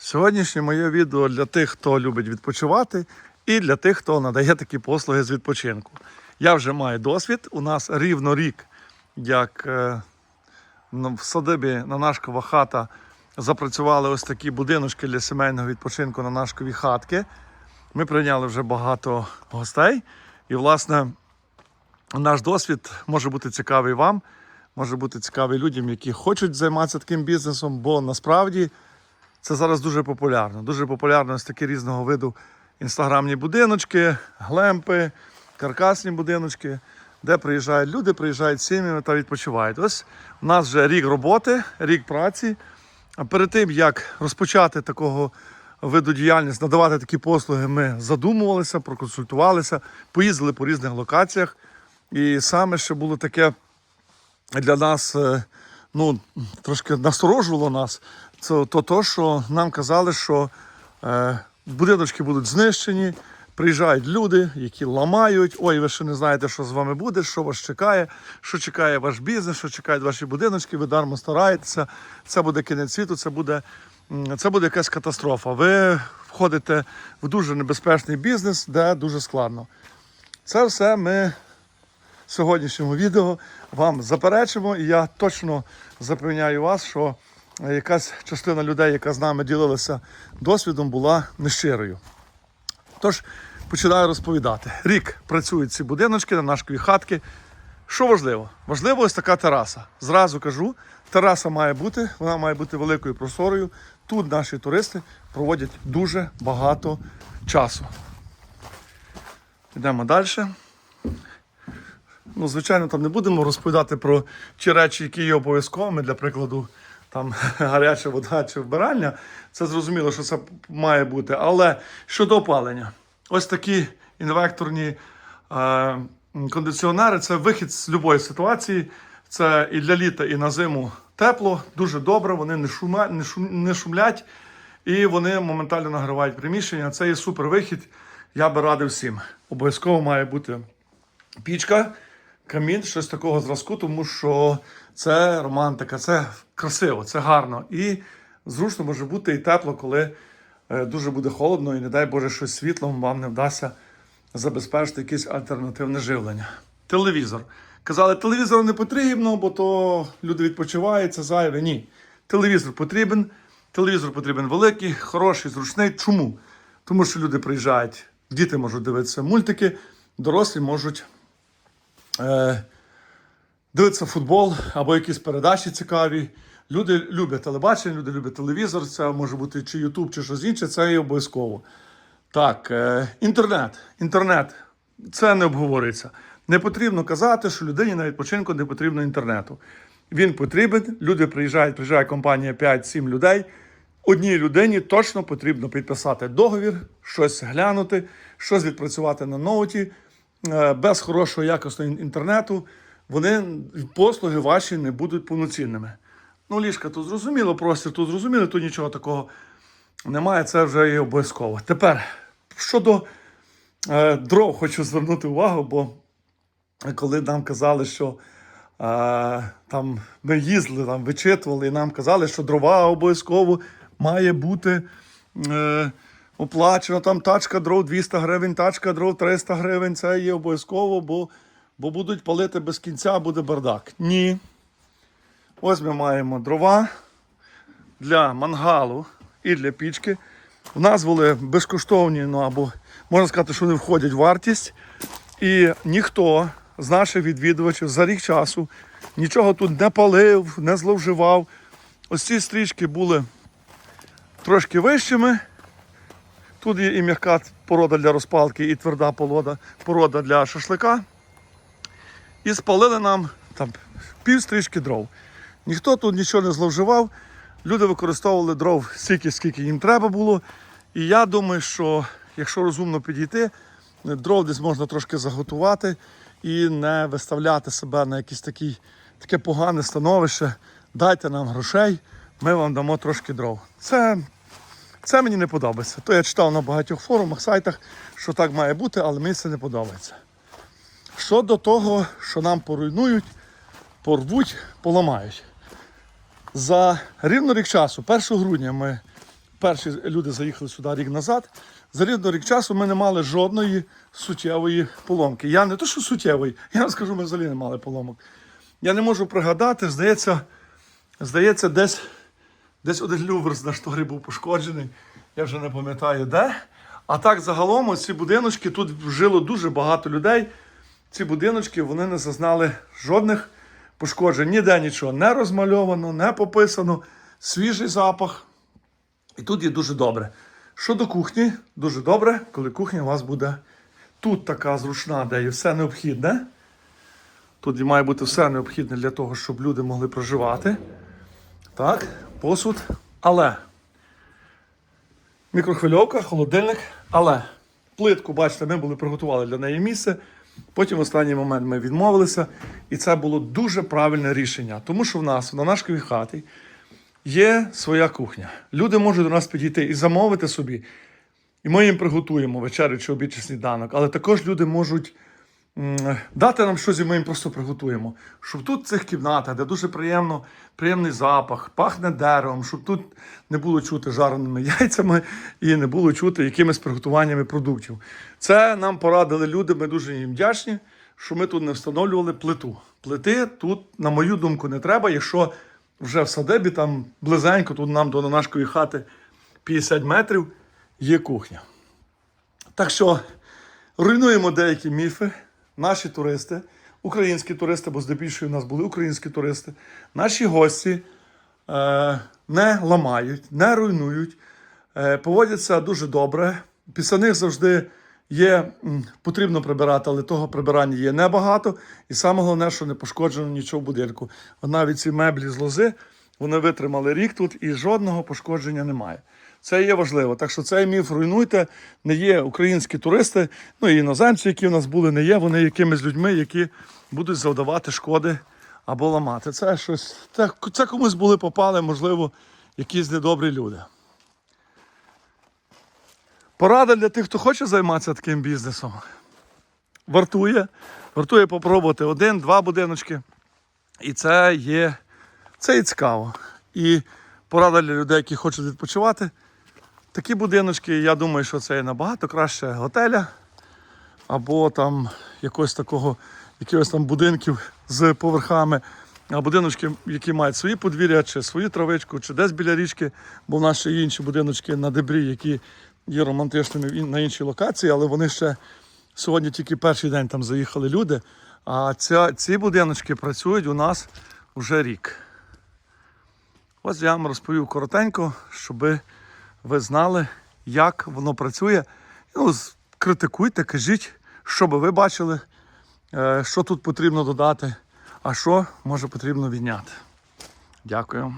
Сьогоднішнє моє відео для тих, хто любить відпочивати, і для тих, хто надає такі послуги з відпочинку. Я вже маю досвід. У нас рівно рік, як е, ну, в садибі на Нашкова хата запрацювали ось такі будиночки для сімейного відпочинку на Нашкові хатки. Ми прийняли вже багато гостей. І, власне, наш досвід може бути цікавий вам, може бути цікавий людям, які хочуть займатися таким бізнесом, бо насправді це зараз дуже популярно. Дуже популярно ось такі різного виду інстаграмні будиночки, глемпи, каркасні будиночки, де приїжджають люди, приїжджають сім'ями та відпочивають. Ось у нас вже рік роботи, рік праці. А перед тим, як розпочати такого виду діяльність, надавати такі послуги, ми задумувалися, проконсультувалися, поїздили по різних локаціях. І саме ще було таке для нас е, ну, трошки насторожувало нас, це то, то що нам казали, що е, будиночки будуть знищені, приїжджають люди, які ламають. Ой, ви ще не знаєте, що з вами буде, що вас чекає, що чекає ваш бізнес, що чекають ваші будиночки, ви дармо стараєтеся. Це буде кінець світу, це буде, це буде якась катастрофа. Ви входите в дуже небезпечний бізнес, де дуже складно. Це все ми сьогоднішньому відео вам заперечимо, і я точно запевняю вас, що якась частина людей, яка з нами ділилася досвідом, була нещирою. Тож починаю розповідати. Рік працюють ці будиночки на нашкові хатки. Що важливо? Важливо ось така тераса. Зразу кажу, тераса має бути, вона має бути великою просторою. Тут наші туристи проводять дуже багато часу. Йдемо далі. Ну, звичайно, там не будемо розповідати про ті речі, які є обов'язковими, для прикладу, там гаряча вода чи вбиральня. Це зрозуміло, що це має бути. Але щодо опалення, ось такі інвекторні е, кондиціонери це вихід з будь-якої ситуації. Це і для літа, і на зиму тепло, дуже добре, вони не, шума, не, шум, не шумлять і вони моментально нагрівають приміщення. Це є супер вихід. Я би радив всім. Обов'язково має бути пічка, камін, щось такого зразку, тому що це романтика, це красиво, це гарно. І зручно може бути і тепло, коли е, дуже буде холодно, і не дай Боже, щось світлом вам не вдасться забезпечити якесь альтернативне живлення. Телевізор. Казали, телевізор не потрібно, бо то люди відпочивають, це зайве. Ні. Телевізор потрібен. Телевізор потрібен великий, хороший, зручний. Чому? Тому що люди приїжджають, діти можуть дивитися мультики, дорослі можуть е, дивитися футбол або якісь передачі цікаві. Люди люблять телебачення, люди люблять телевізор, це може бути чи Ютуб, чи щось інше, це є обов'язково. Так, е, інтернет. Інтернет це не обговорюється. Не потрібно казати, що людині на відпочинку не потрібно інтернету. Він потрібен. Люди приїжджають, приїжджає компанія 5-7 людей. Одній людині точно потрібно підписати договір, щось глянути, щось відпрацювати на ноуті. Е, Без хорошого якісного інтернету вони послуги ваші не будуть повноцінними. Ну, ліжка тут зрозуміло, простір тут зрозуміло, тут нічого такого немає, це вже є обов'язково. Тепер щодо е, дров, хочу звернути увагу, бо коли нам казали, що е, там ми їздили, там вичитували, і нам казали, що дрова обов'язково має бути е, оплачено. Там тачка дров 200 гривень, тачка дров 300 гривень. Це є обов'язково, бо, бо будуть палити без кінця, буде бардак. Ні. Ось ми маємо дрова для мангалу і для пічки. У нас були безкоштовні, ну або можна сказати, що вони входять в вартість. І ніхто з наших відвідувачів за рік часу нічого тут не палив, не зловживав. Ось ці стрічки були трошки вищими. Тут є і м'яка порода для розпалки, і тверда порода, порода для шашлика. І спалили нам там пів стрічки дров. Ніхто тут нічого не зловживав. Люди використовували дров стільки, скільки їм треба було. І я думаю, що якщо розумно підійти, дров десь можна трошки заготувати і не виставляти себе на якесь такі, таке погане становище. Дайте нам грошей, ми вам дамо трошки дров. Це, це мені не подобається. То я читав на багатьох форумах, сайтах, що так має бути, але мені це не подобається. Щодо того, що нам поруйнують, порвуть, поламають. За рівно рік часу, 1 грудня, ми перші люди заїхали сюди рік назад. За рівно рік часу ми не мали жодної суттєвої поломки. Я не то, що суттєвої, я вам скажу, ми взагалі не мали поломок. Я не можу пригадати, здається, здається, десь, десь один лювер з нашторі був пошкоджений. Я вже не пам'ятаю де. А так, загалом, ці будиночки, тут жило дуже багато людей. Ці будиночки вони не зазнали жодних пошкоджень. Ніде нічого не розмальовано, не пописано, свіжий запах. І тут є дуже добре. Щодо кухні, дуже добре, коли кухня у вас буде тут така зручна, де є все необхідне. Тут має бути все необхідне для того, щоб люди могли проживати. Так, посуд. Але мікрохвильовка, холодильник. Але плитку, бачите, ми були приготували для неї місце. Потім в останній момент ми відмовилися. І це було дуже правильне рішення. Тому що в нас на нашій хаті є своя кухня. Люди можуть до нас підійти і замовити собі. І ми їм приготуємо вечерю чи обід чи сніданок. Але також люди можуть дати нам щось, і ми їм просто приготуємо. Щоб тут в цих кімнатах, де дуже приємно, приємний запах, пахне деревом, щоб тут не було чути жареними яйцями і не було чути якимись приготуваннями продуктів. Це нам порадили люди, ми дуже їм вдячні, що ми тут не встановлювали плиту. Плити тут, на мою думку, не треба, якщо вже в садебі там близенько, тут нам до нашої хати 50 метрів є кухня. Так що руйнуємо деякі міфи, наші туристи, українські туристи, бо здебільшого у нас були українські туристи, наші гості е, не ламають, не руйнують, е, поводяться дуже добре. Після них завжди є, м, потрібно прибирати, але того прибирання є небагато. І саме головне, що не пошкоджено нічого в будинку. Навіть ці меблі з лози, вони витримали рік тут і жодного пошкодження немає. Це є важливо. Так що цей міф руйнуйте. Не є українські туристи, ну і іноземці, які в нас були, не є вони якимись людьми, які будуть завдавати шкоди або ламати. Це щось. Це, це комусь були попали, можливо, якісь недобрі люди. Порада для тих, хто хоче займатися таким бізнесом. Вартує. Вартує попробувати один-два будиночки. І це є, це є цікаво. І порада для людей, які хочуть відпочивати. Такі будиночки, я думаю, що це набагато краще готеля або там якогось такого, якихось там будинків з поверхами. А будиночки, які мають свої подвір'я, чи свою травичку, чи десь біля річки, бо в нас ще є інші будиночки на дебрі, які є романтичними на іншій локації, але вони ще сьогодні тільки перший день там заїхали люди. А ця, ці будиночки працюють у нас вже рік. Ось я вам розповів коротенько, щоб ви знали, як воно працює. Ну, критикуйте, кажіть, що би ви бачили, е, що тут потрібно додати, а що може потрібно відняти. Дякую.